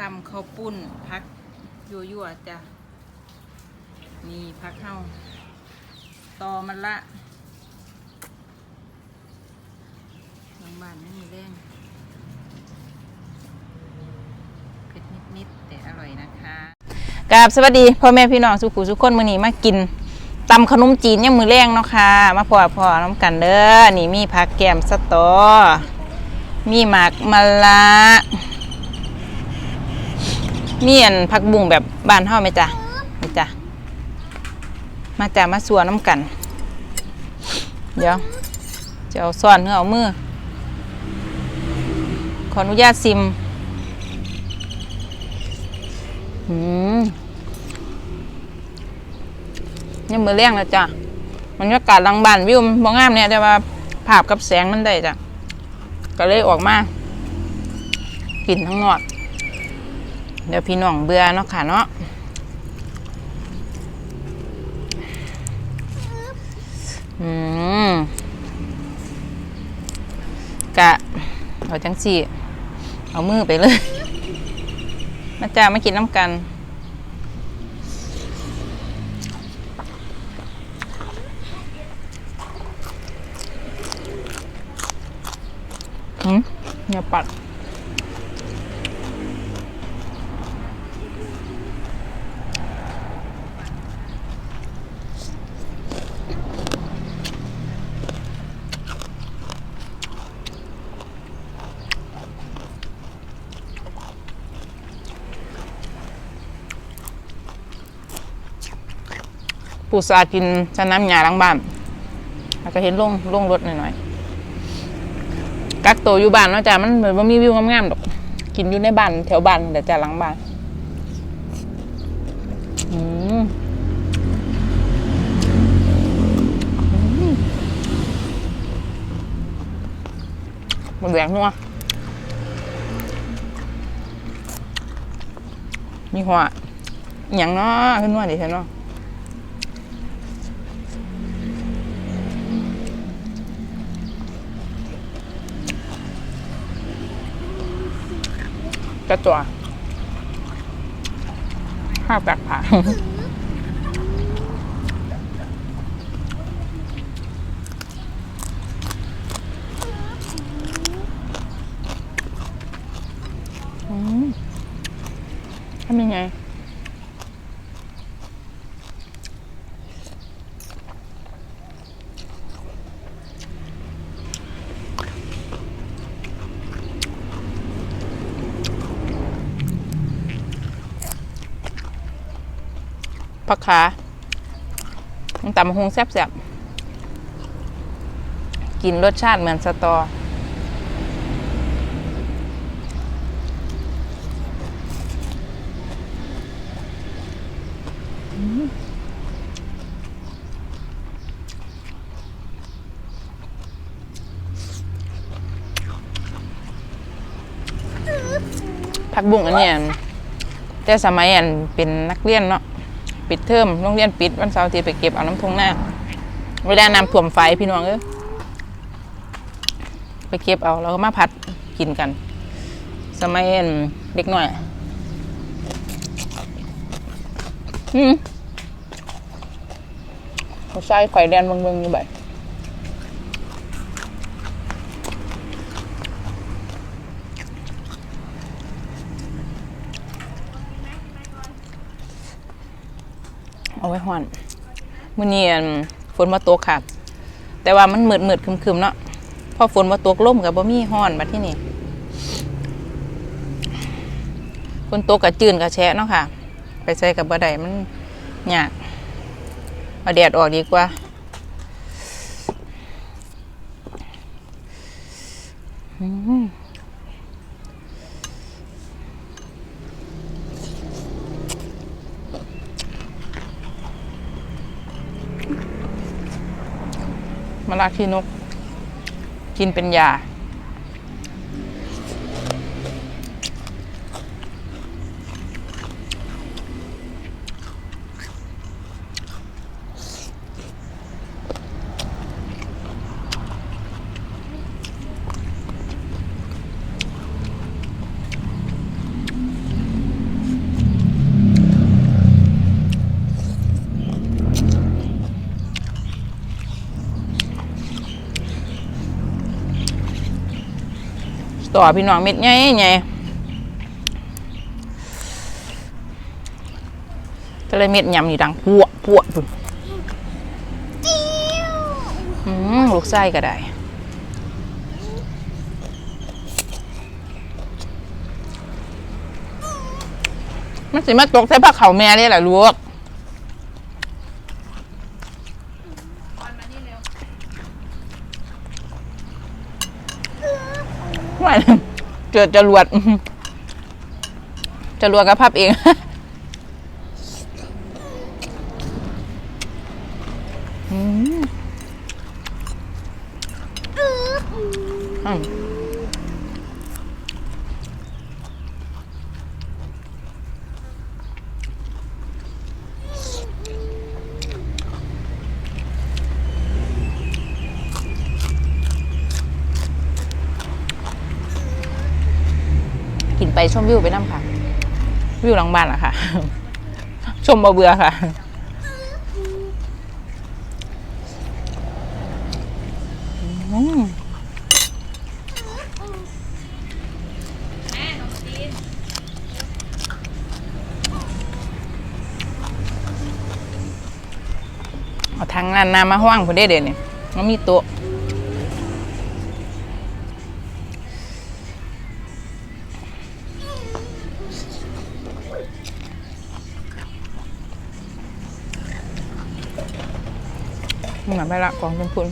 ตำข้าวปุ้นพักยั่วๆจ้ะนี่พักเข้าตอมันละบางบ้านไม่มีแรงเผ็ดนิดๆแต่อร่อยนะคะกราบสวัสดีพ่อแม่พี่น้องสุขุสุขคนมือนี้มากินตำขนมจีนยังมือแรงเนาะค่ะ มาพอพอน้ำกันเด้อนี่มีผักแกมสตอ มีหมากมะละ มีอันผักบุ้งแบบบ้านเฮาไหมจ๊ะไหมจ๊ะมาจ้ะมาสัวน้ำกัน เดี๋ยวจะเอาซ่อนเนื้อเอามือ ขออนุญาตซิมอืมยังมือเลี้ยงแล้วจ้ะบรรยากาศหลังบานวิวมันบ่งามเนี่ยแต่ว่าภาพกับแสงมันได้จ้ะก็เลยออกมา กินทั้งนอด เดี๋ยวพี่น้องเบื่อเนาะค่ะเนาะอืมกะเอาจังสีเอามือไปเลย มาจ้ามากินน้ำกันหืมอย่าปัด ปูสากินชะน้ำยาหลังบ้านแล้วก็เห็นลงลงรถหน่อยๆกักตัวอยู่บ้านนะจ้ะมันเหมือนว่ามีวิวงามๆดอก กินอยู่ในบ้านแถวบ้านแต่จะหลังบ้านมันแหวงนัวมีหัวอย่างเนาะขึ้นว่าดิฉันเนาะ กระจัวห้าแปลกผ่าอืมทำยังไง ผักขามันตำบักหงแซ่บๆ กินรสชาติเหมือนสตอ ผักบุ้งอันเนี้ยแต่สมัยอันเป็นนักเรียนเนาะ ปิดเทอมโรงเรียนปิดวันเสาร์ที่ไปเก็บเอาน้ำทงหน้าเวลาน้ำท่วมไฟพี่น้องเออไปเก็บเอาแล้วก็มาพัดกินกัน สมัยอันเด็กหน่อยอืมเขาใส่ไข่แดนเบิ่งๆอยู่แบบ เอาไว้ห่อนมื้อนี้อั่นฝนมาตกค่ะ แต่ว่ามันมืดมืดๆครึมๆเนาะพอฝนมาตกล่มกับบ่มีห้อนบัดที่นี่ฝนตกกับจืนกับแฉะเนาะค่ะ ไปใส่กับบ่ได้มันยากเอาแดดออกดีกว่าอืม มะระขี้นก กินเป็นยา ต่อพี่น้องเม็ดใหญ่ใหญ่ก็เลยเม็ดยำอยู่ดังพัวพัวพุ่นอืมลูกไส้ก็ได้มันสิมาตกใส่ผักเขาแม่เลยแหละลูกว่า เจอจรวดจรวดกับพับเอง อืม กินไปชมวิวไปน้ำค่ะ วิวหลังบ้านล่ะค่ะ ชมบ่เบื่อค่ะเอาทางนั้นน้ำมาห้างพอได้เดี๋ยวนี้มันมีโต๊ะ นี่มาไปละของเป็นคุณ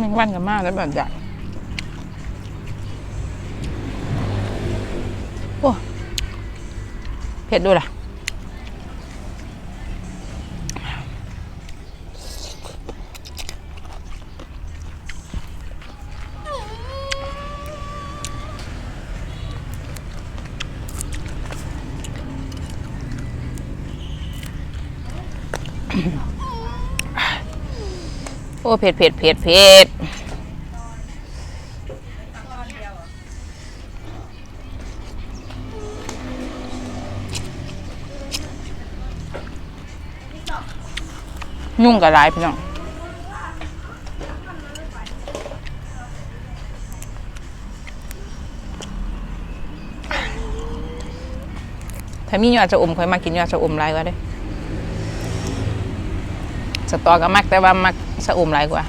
มงวันกันมากแล้วแบบใหญ่โอ้เผ็ดด้วยล่ะ โอ้เผ็ดเผ็ดเผ็ดเผ็ดยุ่งกับลายพี่น้องถ้ามียอดจะอมค่อยมากินยอดจะอมลายกว่าเด้สตอก็มักแต่ว่ามักสะอมหลายกว่า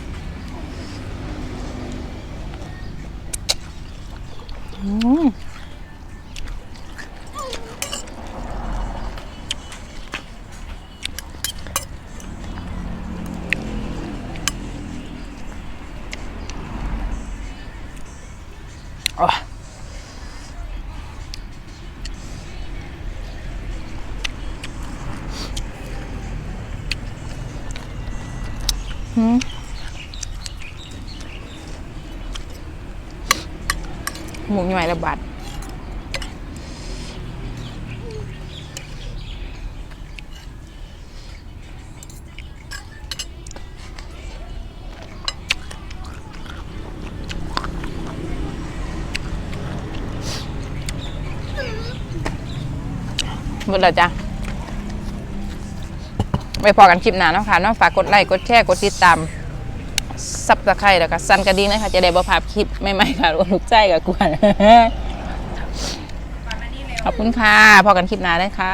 อืมอ๋ หมูมีไหมละบาทหมดแล้วจ้ะไปพอกันคลิปหน้าเนาะค่ะน้องฝากกดไลค์กดแชร์กดติดตาม ซับสไครต์แล้วก็สั่นกระดิ่งนะคะจะได้บ่พลาดคลิปใหม่ๆค่ะรวมทุกใจกับกวนขอบคุณค่ะพอกันคลิปหน้าได้ค่ะ